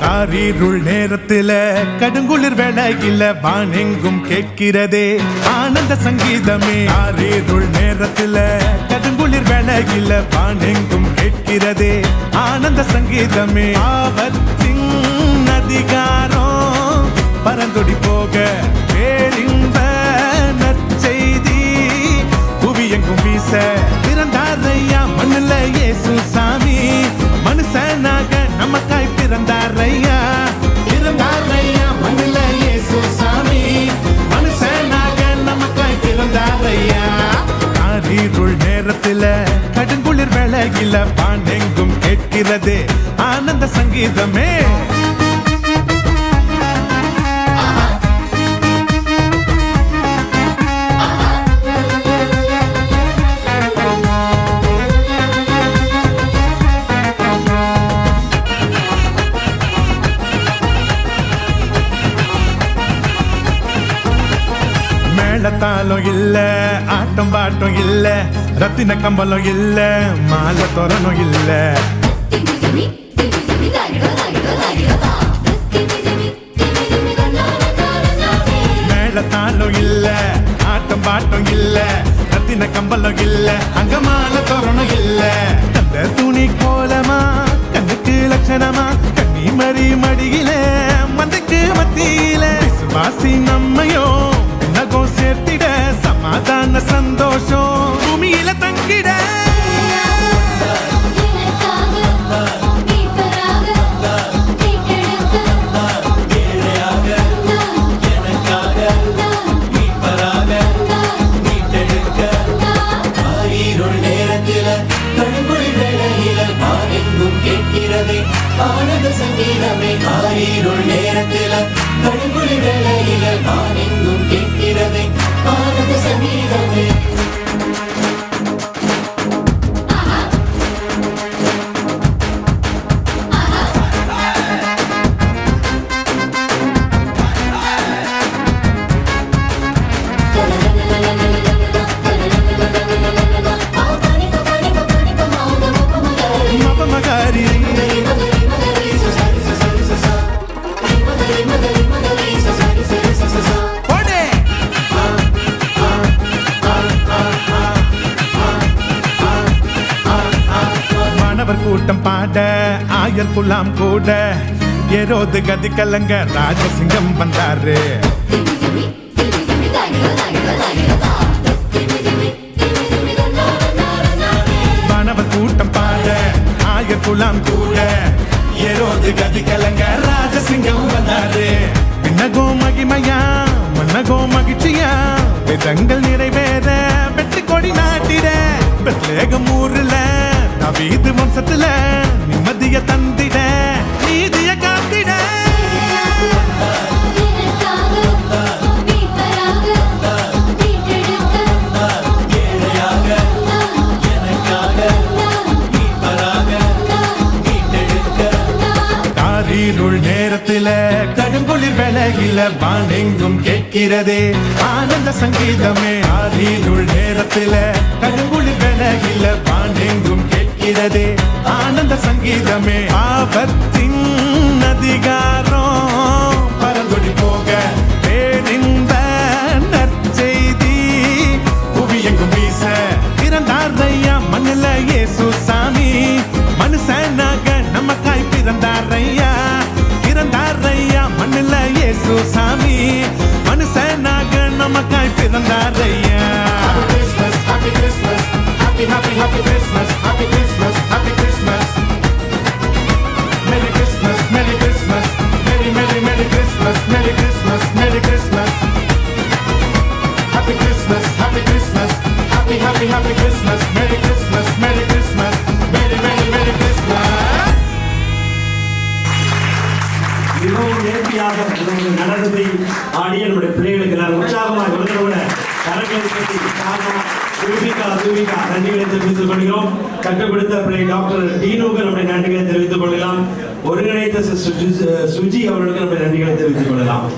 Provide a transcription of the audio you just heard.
காரீருள் நேரத்தில கடுங்குளிர் வேளையில வானெங்கும் கேட்கிறதே ஆனந்த சங்கீதமே. காரீருள் நேரத்தில அழகில பானெங்கும் கேட்கிறதே. ஆனந்த சங்கீதமே. ஆபத்தின் அதிகாரம். பரந்தொடி போக பேரின்ப நற்செய்தி. புவி வீச பிறந்தாரையா மண்ணில் இயேசு சாமி. மனுஷனாக நமக்காய் பிறந்தாரையா பாண்டெங்கும் கேட்கிறதே. ஆனந்த சங்கீதமே. மேளத்தாளம் இல்ல ஆட்டம் பாட்டம் இல்ல ரத்தின கம்பளம் இல்ல மாலை தோரணும் இல்ல. மேளத்தாளம் இல்ல ஆட்டம் பாட்டம் இல்ல ரத்தின கம்பளம் இல்ல அங்க மாலை தோரணம் இல்ல. அந்த துணி கோலமா கண்ணுக்கு லட்சணமா கண்ணி மறி மடியில் ஆனந்த சங்கீதமே. ஆரீருள் கூட்டம் பாட ஆயர் குலாம் கூட. ஏரோது கதி கலங்க ராஜசிங்கம் வந்தாரு. மாணவர் கூட்டம் பாட ஆயர் குலாம் கூட. ஏரோது கதி கலங்க ராஜசிங்கம் வந்தாரு. விண்ணகோ மகிமையா மன்னகோ மகிழ்ச்சியா. விதங்கள் நிறைவேற வெற்றி கொடி நாட்டிட. பெத்லேகம் ஊர்ல நவீது வம்சத்துல நிம்மதிய தந்திட நீதிய காத்திட. காரீருள் நேரத்தில கடுங்குளிர் வேளையில வானெங்கும் கேட்கிறதே. ஆனந்த சங்கீதமே. ஆரீருள் நேரத்தில கடுங்குளிர் வேளையில இருக்கிறதே ஆனந்த சங்கீதமே. ஆபத்தின் அதிகாரம். பரந்தொடி போக பேரின்ப நற்செய்தி. புவி எங்கும் வீச பிறந்தாரையா மண்ணில் இயேசு சாமி. மனுஷனாக நமக்காய் பிறந்தார் ஐயா. மண்ணில் இயேசு சாமி. மனுஷனாக நமக்காய் பிறந்தாரையா Happy Christmas, happy Christmas, happy happy happy Christmas, மிகவும் நேர்த்தியாக நடந்ததை ஆடிய நம்முடைய பிள்ளைகளுக்கு எல்லாரும் உற்சாகமாக விழுந்தவுடன் நன்றிகளை தெரிவித்துக் கொள்கிறோம். பிள்ளை டாக்டர் டீனுக்கு நம்முடைய நன்றிகளை தெரிவித்துக் கொள்ளலாம் ஒருங்கிணைத்த சுஜி அவர்களுக்கு நம்முடைய நன்றிகளை தெரிவித்துக் கொள்ளலாம்.